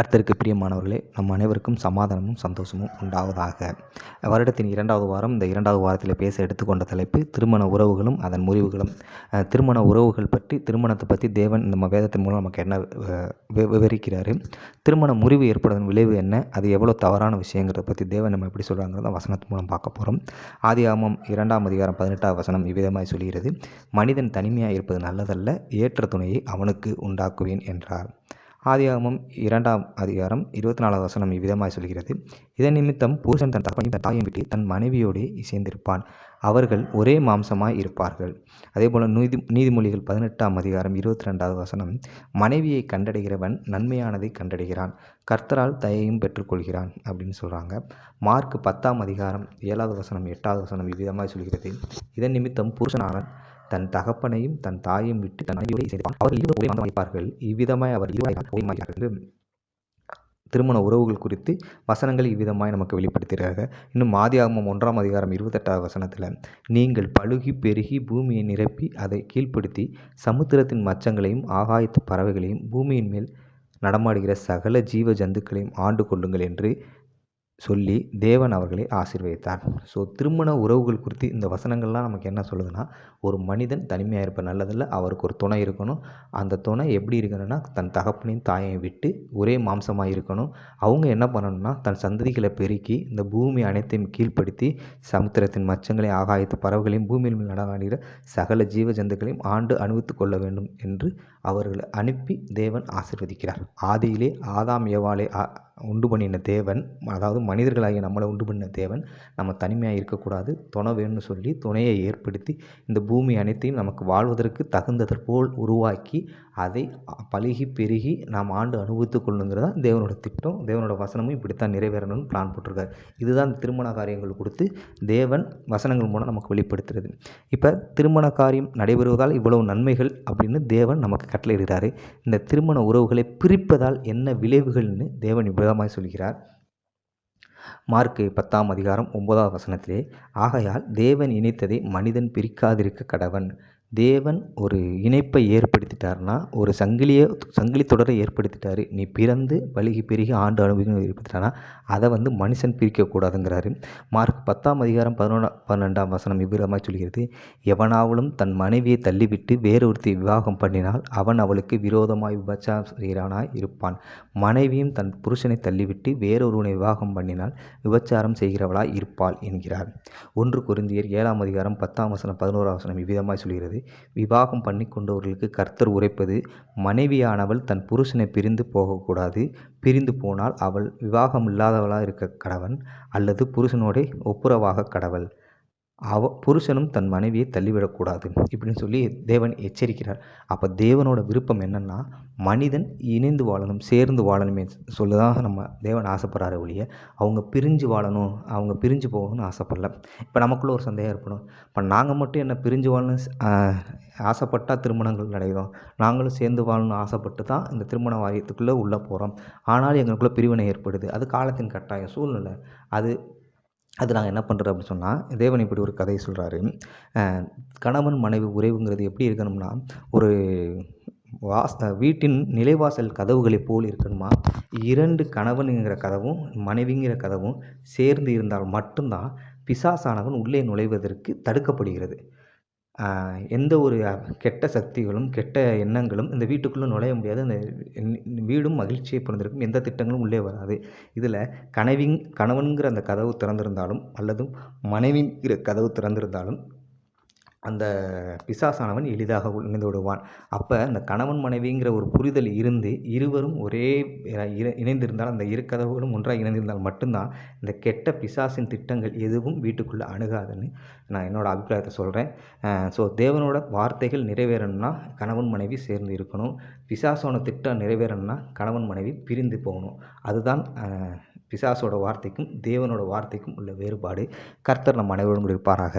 கர்த்தருக்கு பிரியமானவர்களே நம் அனைவருக்கும் சமாதானமும் சந்தோஷமும் உண்டாவதாக. வருடத்தின் இரண்டாவது வாரம் இந்த இரண்டாவது வாரத்தில் பேச எடுத்துக்கொண்ட தலைப்பு திருமண உறவுகளும் அதன் முறிவுகளும். திருமண உறவுகள் பற்றி திருமணத்தை பற்றி தேவன் நம்ம வேதத்தின் மூலம் நமக்கு என்ன விவரிக்கிறார் வி- விவரிக்கிறாரு. திருமண முறிவு ஏற்படுவதன் விளைவு என்ன அது எவ்வளோ தவறான விஷயங்கிறத பற்றி தேவன் நம்ம எப்படி சொல்கிறாங்கிறத வசனத்தின் மூலம் பார்க்க போகிறோம் ஆதி ஆமம் இரண்டாம் அதிகாரம் பதினெட்டாம் வசனம் இவ்விதமாய் சொல்கிறது மனிதன் தனிமையாக இருப்பது நல்லதல்ல ஏற்ற துணையை அவனுக்கு உண்டாக்குவேன் என்றார். ஆதியாகமம் இரண்டாம் அதிகாரம் இருபத்தி நாலாவது வசனம் இவ்விதமாய் சொல்கிறது. இதன் நிமித்தம் புருஷன் தன் தகப்பனையும் தன் தாயையும் விட்டு தன் மனைவியோடு இசைந்திருப்பான். அவர்கள் ஒரே மாம்சமாய் இருப்பார்கள். அதே போல் நீதி நீதிமொழிகள் பதினெட்டாம் அதிகாரம் இருபத்தி ரெண்டாவது வசனம் மனைவியை கண்டடைகிறவன் நன்மையானதை கண்டடைகிறான். கர்த்தரால் தயையும் பெற்றுக்கொள்கிறான் அப்படின்னு சொல்கிறாங்க மார்க் பத்தாம் அதிகாரம் ஏழாவது வசனம் எட்டாவது வசனம் இவ்விதமாய் சொல்கிறது. இதன் நிமித்தம் புருஷனான தன் தகப்பனையும் தன் தாயையும் விட்டு தன் மனைவியோடு சேர்ப்பான் அவர்கள் இருவரும் ஒரே மனம் வைப்பார்கள் இவ்விதமாய் அவர் இருவராய் ஒரே மாறினார்கள் திருமண உறவுகள் குறித்து வசனங்கள் இவ்விதமாய் நமக்கு வெளிப்படுத்துகிறார்கள் இன்னும் ஆதியாகமம் ஒன்றாம் அதிகாரம் இருபத்தெட்டாவது வசனத்தில் நீங்கள் பழுகி பெருகி பூமியை நிரப்பி அதை கீழ்ப்படுத்தி சமுத்திரத்தின் மச்சங்களையும் ஆகாயத்து பறவைகளையும் பூமியின் மேல் நடமாடுகிற சகல ஜீவ ஜந்துக்களையும் ஆண்டு கொள்ளுங்கள் என்று சொல்லி தேவன் அவர்களை ஆசீர்வதித்தார். ஸோ திருமண உறவுகள் குறித்து இந்த வசனங்கள்லாம் நமக்கு என்ன சொல்லுதுன்னா ஒரு மனிதன் தனிமையாக இருப்ப நல்லதில்லை அவருக்கு ஒரு துணை இருக்கணும். அந்த துணை எப்படி இருக்கணும்னா தன் தகப்பனையும் தாயையும் விட்டு ஒரே மாம்சமாக இருக்கணும். அவங்க என்ன பண்ணணும்னா தன் சந்ததிகளை பெருக்கி இந்த பூமி அனைத்தையும் கீழ்ப்படுத்தி சமுத்திரத்தின் மச்சங்களையும் ஆகாயத்து பறவைகளையும் பூமியில் மேல் நடமாடுகிற சகல ஜீவ ஜந்துக்களையும் ஆண்டு அனுபவித்து கொள்ள வேண்டும் என்று அவர்களை அனுப்பி தேவன் ஆசிர்வதிக்கிறார். ஆதியிலே ஆதாம் ஏவாளே உண்டு பண்ணின தேவன் அதாவது மனிதர்களாகிய நம்மளை உண்டு பண்ணின தேவன் நம்ம தனிமையாக இருக்கக்கூடாது. துணை வேணும்னு சொல்லி துணையை ஏற்படுத்தி இந்த பூமி அனைத்தையும் நமக்கு வாழ்வதற்கு தகுந்ததற் போல் உருவாக்கி அதை பழுகி பெருகி நாம் ஆண்டு அனுபவித்து கொள்ளுங்கிறதா தேவனோட திட்டம். தேவனோட வசனமும் இப்படித்தான் நிறைவேறணும்னு பிளான் போட்டிருக்காரு. இதுதான் திருமண காரியங்கள் கொடுத்து தேவன் வசனங்கள் மூலம் நமக்கு வெளிப்படுத்துறது. இப்போ திருமண காரியம் நடைபெறுவதால் இவ்வளவு நன்மைகள் அப்படின்னு தேவன் நமக்கு கட்டளையிடுகிறாரு இந்த திருமண உறவுகளை பிரிப்பதால் என்ன விளைவுகள்னு தேவன் விபதமாக சொல்கிறார். மார்க்கு பத்தாம் அதிகாரம் ஒன்பதாவது வசனத்திலே ஆகையால் தேவன் இணைத்ததை மனிதன் பிரிக்காதிருக்க கடவன். தேவன் ஒரு இணைப்பை ஏற்படுத்திட்டார்னா ஒரு சங்கிலியை சங்கிலி தொடரை ஏற்படுத்திட்டாரு. நீ பிறந்து பழுகி பெருகி ஆண்டு அனுபவிக்கணும் ஏற்படுத்திட்டானா அதை வந்து மனுஷன் பிரிக்கக்கூடாதுங்கிறாரு மார்க் பத்தாம் அதிகாரம் பதினொன்றா பன்னெண்டாம் வசனம் இவ்விதமாய் சொல்கிறது. எவனாவலும் தன் மனைவியை தள்ளிவிட்டு வேறொருத்தி விவாகம் பண்ணினால் அவன் அவளுக்கு விரோதமாய் விபச்சாரம் செய்கிறானாய் இருப்பான். மனைவியும் தன் புருஷனை தள்ளிவிட்டு வேறொருவனை விவாகம் பண்ணினால் விபச்சாரம் செய்கிறவளாய் இருப்பாள் என்கிறார். ஒன்று கொரிந்தியர் ஏழாம் அதிகாரம் பத்தாம் வசனம் பதினோராம் வசனம் இவ்விதமாய் சொல்கிறது. விவாகம் பண்ணி கொண்டவர்களுக்கு கர்த்தர் உரைப்பது மனைவியானவள் தன் புருஷனை பிரிந்து போகக்கூடாது. பிரிந்து போனால் அவள் விவாகம் இல்லாதவளாக இருக்க கடவன் அல்லது புருஷனோடே ஒப்புரவாக கடவள். அவ புருஷனும் தன் மனைவியை தள்ளிவிடக்கூடாது இப்படின்னு சொல்லி தேவன் எச்சரிக்கிறார். அப்போ தேவனோட விருப்பம் என்னென்னா மனிதன் இணைந்து வாழணும் சேர்ந்து வாழணுமே சொல்லதான் நம்ம தேவன் ஆசைப்படுறாரு ஒழிய அவங்க பிரிஞ்சு வாழணும் அவங்க பிரிஞ்சு போகணும்னு ஆசைப்படல. இப்போ நமக்குள்ளே ஒரு சந்தேகம் இருக்கணும் இப்போ நாங்கள் மட்டும் என்ன பிரிஞ்சு வாழணும் ஆசைப்பட்டால் திருமணங்கள் நடைபெறும். நாங்களும் சேர்ந்து வாழணும்னு ஆசைப்பட்டு தான் இந்த திருமண வாரியத்துக்குள்ளே உள்ளே போகிறோம் ஆனாலும் எங்களுக்குள்ளே பிரிவினை ஏற்படுது. அது காலத்தின் கட்டாயம் சூழ்நிலை. அது அது நாங்கள் என்ன பண்ணுறோம் அப்படின்னு சொன்னால் தேவன் இப்படி ஒரு கதையை சொல்கிறாரு கணவன் மனைவி உறவுங்கிறது எப்படி இருக்கணும்னா ஒரு வாஸ் வீட்டின் நிலைவாசல் கதவுகளைப் போல் இருக்கணுமா? இரண்டு கணவனுங்கிற கதவும் மனைவிங்கிற கதவும் சேர்ந்து இருந்தால் மட்டும்தான் பிசாசானவன் உள்ளே நுழைவதற்கு தடுக்கப்படுகிறது. எந்த ஒரு கெட்ட சக்திகளும் கெட்ட எண்ணங்களும் இந்த வீட்டுக்குள்ளே நுழைய முடியாது. அந்த வீடும் மகிழ்ச்சியை பிறந்திருக்கும் எந்த திட்டங்களும் உள்ளே வராது. இதில் கனவின் கணவன்கிற அந்த கதவு திறந்திருந்தாலும் அல்லது மனைவிங்கிற கதவு திறந்திருந்தாலும் அந்த பிசாசானவன் எளிதாக இணைந்து விடுவான். அப்போ அந்த கணவன் மனைவிங்கிற ஒரு புரிதல் இருந்து இருவரும் ஒரே இணைந்திருந்தால் அந்த இரு கதவுகளும் ஒன்றாக இணைந்திருந்தால் மட்டும்தான் இந்த கெட்ட பிசாசின் திட்டங்கள் எதுவும் வீட்டுக்குள்ளே அணுகாதுன்னு நான் என்னோட அபிப்பிராயத்தை சொல்கிறேன் ஸோ தேவனோட வார்த்தைகள் நிறைவேறணும்னா கணவன் மனைவி சேர்ந்து இருக்கணும். பிசாசோட திட்டம் நிறைவேறணும்னா கணவன் மனைவி பிரிந்து போகணும். அதுதான் பிசாசோட வார்த்தைக்கும் தேவனோட வார்த்தைக்கும் உள்ள வேறுபாடு. கர்த்தர் நம் அனைவரும் இருப்பாராக.